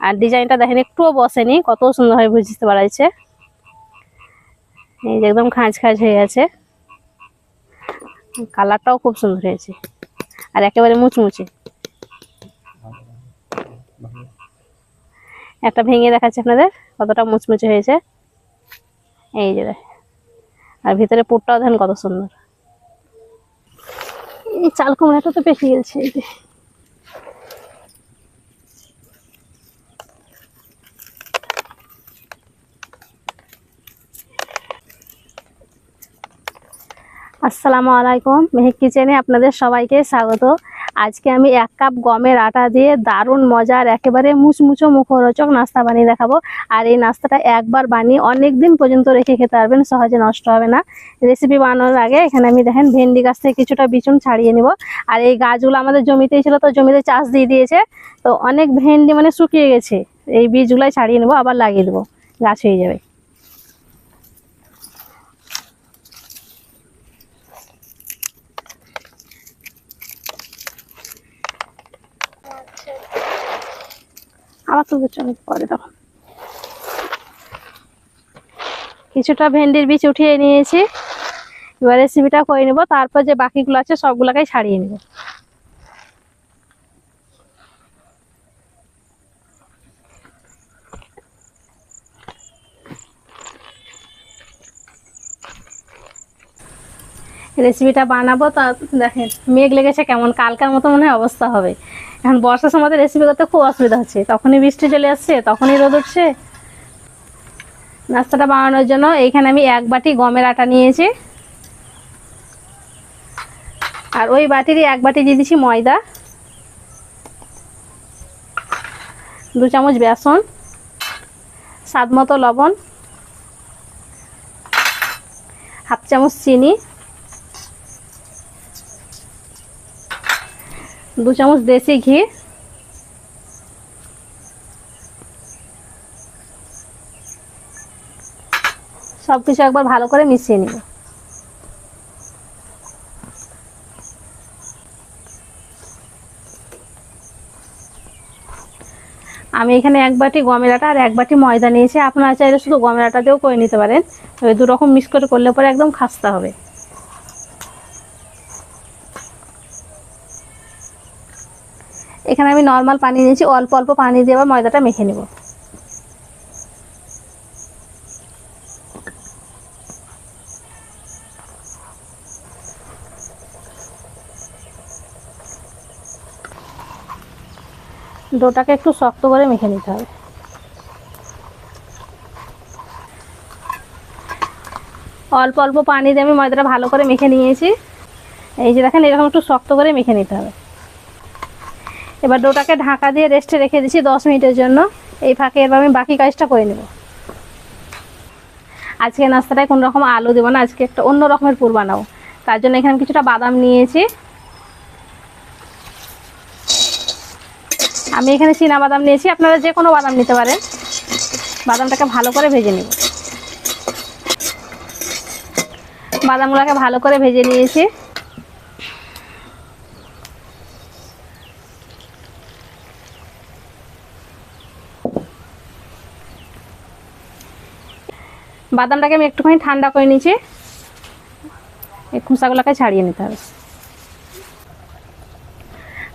আর ডিজাইনটা দেখেন, একটুও বসেনি, কত সুন্দরভাবে বুঝতে পারা যাচ্ছে। এই যে একদম খাঁজ খাঁজ হয়ে গেছে। কালারটাও খুব সুন্দর হয়েছে। আর একেবারে মুচমুচে। একটা ভেঙে দেখাচ্ছে আপনাদের, কতটা মুচমুচে হয়েছে। এই যে আর ভিতরে পুরটাও দেখেন কত সুন্দর। চাল কুমড়াটা তো পেকে গেছে, এই যে। আসসালামু আলাইকুম। মেহেক কিচেনে আপনাদের সবাইকে স্বাগত। আজকে আমি এক কাপ গমের আটা দিয়ে দারুণ মজার, একেবারে মুচমুচো মুখরোচক নাস্তা বানিয়ে দেখাবো। আর এই নাস্তাটা একবার বানিয়ে অনেক দিন পর্যন্ত রেখে খেতে পারবেন, সহজে নষ্ট হবে না। রেসিপি বানানোর আগে এখানে আমি দেখেন ভেন্ডি গাছ থেকে কিছুটা বিচুন ছাড়িয়ে নিব। আর এই গাছগুলো আমাদের জমিতেই ছিল, তো জমিতে চাষ দিয়ে দিয়েছে। তো অনেক ভেন্ডি মানে শুকিয়ে গেছে, এই বীজগুলাই ছাড়িয়ে নেব, আবার লাগিয়ে দেবো। গাছ হয়ে যাবে। আবার তুলবে চলো পরে তখন কিছুটা ভেন্ডির বীজ উঠিয়ে নিয়েছি। এবার রেসিপিটা করে নেব, তারপর যে বাকিগুলো আছে সবগুলোকেই ছাড়িয়ে নেব। রেসিপিটা বানাবো, তা দেখেন, মেঘ লেগেছে কেমন, কালকার মতো মনে হয় অবস্থা হবে। এখন বর্ষার সময় রেসিপি করতে খুব অসুবিধা হচ্ছে। তখনই বৃষ্টি চলে আসছে, তখনই রোদ উঠছে। নাস্তাটা বানানোর জন্য এইখানে আমি এক বাটি গমের আটা নিয়েছি। আর ওই বাটিরই এক বাটি দিয়ে দিচ্ছি ময়দা। দু চামচ বেসন। স্বাদ মতো লবণ। হাফ চামচ চিনি। দু চামচ দেশি ঘি। সব কিছু একবার ভালো করে মিশিয়ে নিব। আমি এখানে এক বাটি গমের আটা আর এক বাটি ময়দা নিয়েছি। আপনারা চাইলে শুধু গমের আটা দিয়েও করে নিতে পারেন। তবে দু রকম মিক্স করে করলে পরে একদম খাস্তা হবে। এখানে আমি নর্মাল পানি নিয়েছি, অল্প অল্প পানি দিয়ে আবার ময়দাটা মেখে নেব। ডোটাকে একটু শক্ত করে মেখে নিতে হবে। অল্প অল্প পানি দিয়ে আমি ময়দাটা ভালো করে মেখে নিয়েছি। এই যে দেখেন, এরকম একটু শক্ত করে মেখে নিতে হবে। এবার ডোটাকে ঢাকা দিয়ে রেস্টে রেখে দিচ্ছি দশ মিনিটের জন্য। এই ফাঁকে এবার আমি বাকি কাজটা করে নেব। আজকে নাস্তাটায় কোনো রকম আলু দেবো না, আজকে একটা অন্য রকমের পুর বানাবো। তার জন্য এখানে কিছুটা বাদাম নিয়েছি। আমি এখানে চীনা বাদাম নিয়েছি। আপনারা যে কোনো বাদাম নিতে পারেন। বাদামটাকে ভালো করে ভেজে নেব। বাদামগুলোকে ভালো করে ভেজে নিয়েছি। বাদামটাকে আমি একটুখানি ঠান্ডা করে নিয়েছি। এই খোসাগুলোকে ছাড়িয়ে নিতে হবে।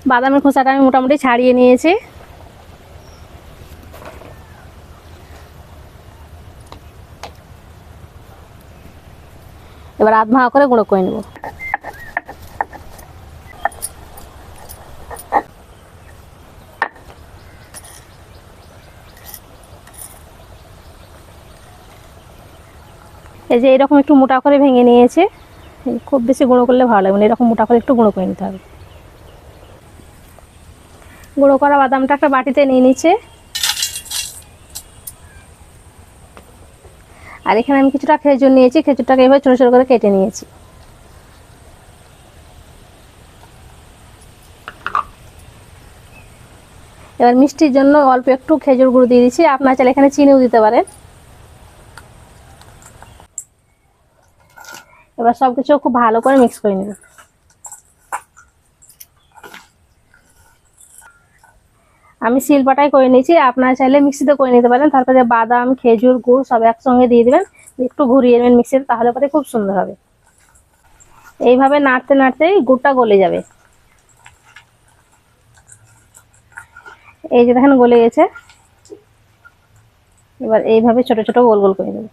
বাদামের খোসাটা আমি মোটামুটি ছাড়িয়ে নিয়েছি। এবার আধ মা করে গুঁড়ো করে নেব। এই যে এরকম একটু মোটা করে ভেঙে নিয়েছে খুব বেশি গুঁড়ো করলে ভালো লাগবে এরকম মোটা করে একটু গুঁড়ো করে নিতে হবে। গুঁড়ো করা বাদামটা একটা বাটিতে নিয়ে নিচ্ছে। আর এখানে আমি কিছুটা খেজুর নিয়েছি, খেজুরটাকে এভাবে ছোটো ছোটো করে কেটে নিয়েছি। এবার মিষ্টির জন্য অল্প একটু খেজুর গুঁড়ো দিয়ে দিচ্ছি, আপনার চাইলে এখানে চিনিও দিতে পারেন। এবার সব কিছু খুব ভালো করে মিক্স করে নেব। আমি শিলপাটাই করে নিয়েছি, আপনারা চাইলে মিক্সিতে করে নিতে পারেন। তারপরে বাদাম, খেজুর, গুড় সব একসঙ্গে দিয়ে দেবেন। একটু ঘুরিয়ে নেবেন মিক্সিতে তাহলে পরে খুব সুন্দর হবে। এইভাবে নাড়তে নাড়তেই গুড়টা গলে যাবে। এই যে দেখেন গলে গেছে। এবার এইভাবে ছোট ছোট গোল গোল করে দেবে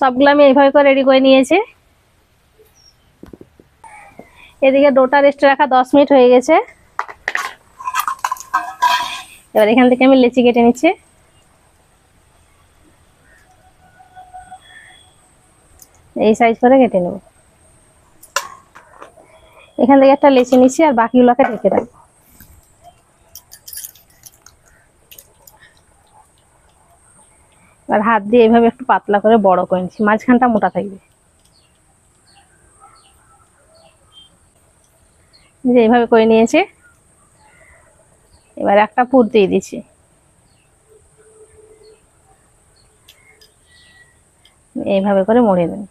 সবগুলো আমি এইভাবে করে রেডি করে নিয়েছি। এদিকে ডোটা রেস্টে রাখা দশ মিনিট হয়ে গেছে। এবার এখান থেকে আমি লেচি কেটে নিচ্ছি। এই সাইজ করে কেটে নেব। এখান থেকে একটা লেচি নিচ্ছি আর বাকিগুলোকে ঢেকে রাখব। এবার হাত দিয়ে এভাবে একটু পাতলা করে বড় করে নিচ্ছি, মাঝখানটা মোটা থাকবে। যে এইভাবে করে নিয়েছে। এবার একটা পুর দিয়ে দিচ্ছি। এইভাবে করে মরে দেন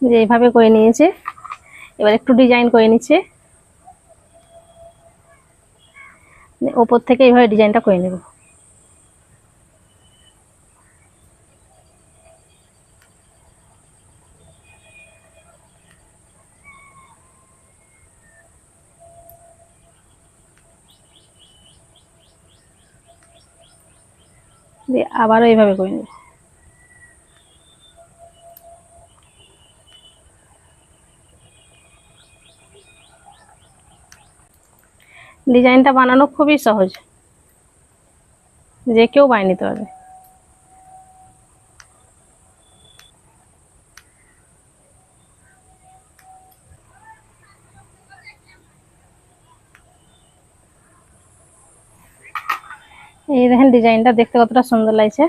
যে এইভাবে করে নিয়েছে। এবার একটু ডিজাইন করে নিচ্ছে। ওপর থেকে এইভাবে ডিজাইনটা করে নেব। দিয়ে আবারও এইভাবে করে নেব। ডিজাইনটা বানানো খুবই সহজ। যে কেউ বানিয়ে নিতে পারবে। এই দেখেন ডিজাইনটা দেখতে কতটা সুন্দর লাগছে।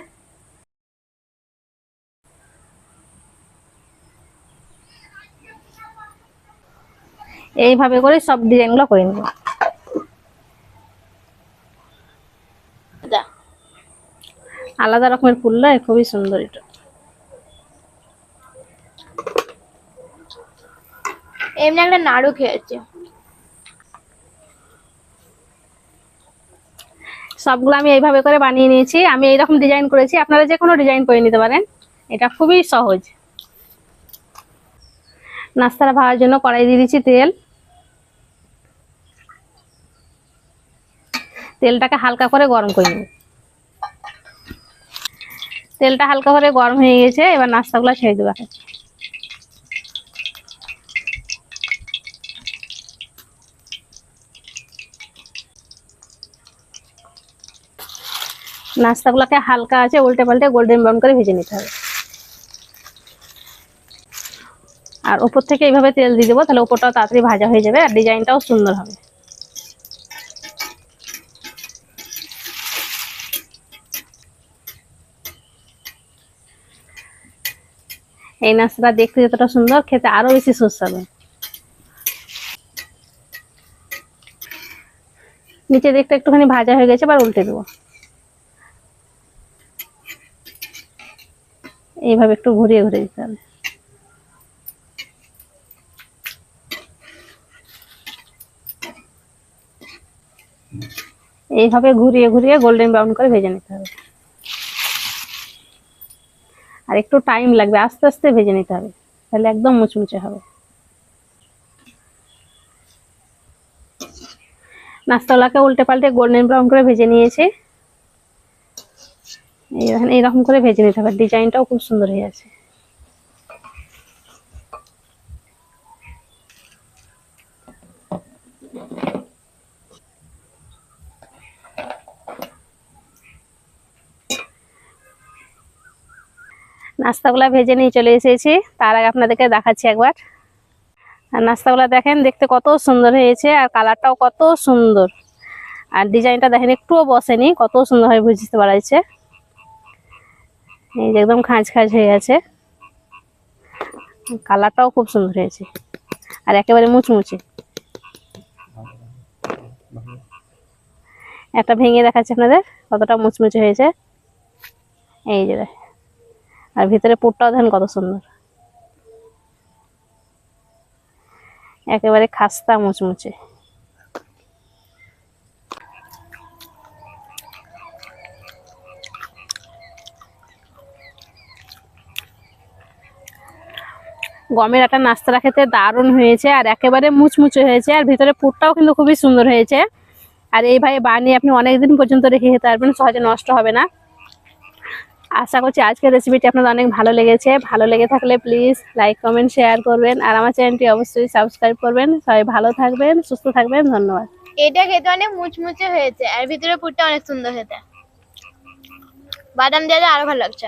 এইভাবে করে সব ডিজাইনগুলো করে নেব। আলাদা রকমের ফুল নয় খুবই সুন্দর এটা। এমনি একটা নাড়ু খেয়েছে। সবগুলো আমি এইভাবে করে বানিয়ে নিয়েছি। আমি এইরকম ডিজাইন করেছি। আপনারা যে কোনো ডিজাইন করে নিতে পারেন। এটা খুবই সহজ। নাস্তাটা ভাজার জন্য কড়াই দিয়ে দিচ্ছি তেল। তেলটাকে হালকা করে গরম করে নেব। তেলটা হালকা করে গরম হয়ে গেছে, এবার নাস্তাগুলো ছেড়ে দেবো। নাস্তাগুলোকে হালকা আছে উল্টে পাল্টে গোল্ডেন ব্রাউন করে ভেজে নিতে হবে আর ওপর থেকে এইভাবে তেল দিয়ে দেবো, তাহলে ওপরটাও তাড়াতাড়ি ভাজা হয়ে যাবে, আর ডিজাইনটাও সুন্দর হবে এই নাস্তাটা দেখতে যতটা সুন্দর, খেতে আরও বেশি সুস্বাদু। নিচে দেখতে একটুখানি ভাজা হয়ে গেছে, এবার উল্টে দেবো। এইভাবে একটু ঘুরিয়ে ঘুরিয়ে দিতে হবে। এইভাবে ঘুরিয়ে ঘুরিয়ে গোল্ডেন ব্রাউন করে ভেজে নিতে হবে। আর একটু টাইম লাগবে, আস্তে আস্তে ভেজে নিতে হবে, তাহলে একদম মুচমুচে হবে। নাস্তাওয়ালাকে উল্টে পাল্টে গোল্ডেন ব্রাউন করে ভেজে নিয়েছি। এই এইরকম করে ভেজে নিতে হবে ডিজাইনটাও খুব সুন্দর হয়ে আছে। নাস্তাগুলা ভেজে নিয়ে চলে এসেছি। তার আগে আপনাদেরকে দেখাচ্ছি একবার। আর নাস্তাগুলা দেখেন, দেখতে কত সুন্দর হয়েছে আর কালারটাও কত সুন্দর। আর ডিজাইনটা দেখেন, একটুও বসেনি, কত সুন্দরভাবে বুঝতে পারা যাচ্ছে। এই যে একদম খাঁজ খাঁজ হয়ে আছে। কালারটাও খুব সুন্দর হয়েছে। আর একেবারে মুচমুচে। একটা ভেঙে দেখাচ্ছে আপনাদের, কতটা মুচমুচে হয়েছে। এই যে দেখ। আর ভিতরে পুরটাও দেখেন কত সুন্দর। একেবারে খাস্তা মুচমুচে। গমের একটা নাস্তাটা খেতে দারুণ হয়েছে আর একেবারে মুচমুচে হয়েছে আর ভিতরে পুরটাও কিন্তু খুবই সুন্দর হয়েছে। আর এইভাবে বানিয়ে আপনি অনেকদিন পর্যন্ত রেখে খেতে পারবেন, সহজে নষ্ট হবে না। আশা করছি আজকের রেসিপিটি আপনাদের অনেক ভালো লেগেছে। ভালো লেগে থাকলে প্লিজ লাইক কমেন্ট শেয়ার করবেন। আর আমার চ্যানেলটি অবশ্যই সাবস্ক্রাইব করবেন। সবাই ভালো থাকবেন, সুস্থ থাকবেন, ধন্যবাদ। এটা খেতে অনেক মুচমুচে হয়েছে, আর ভিতরে পুরটা অনেক সুন্দর খেতে বাদাম দিয়ে আরও ভালো লাগছে।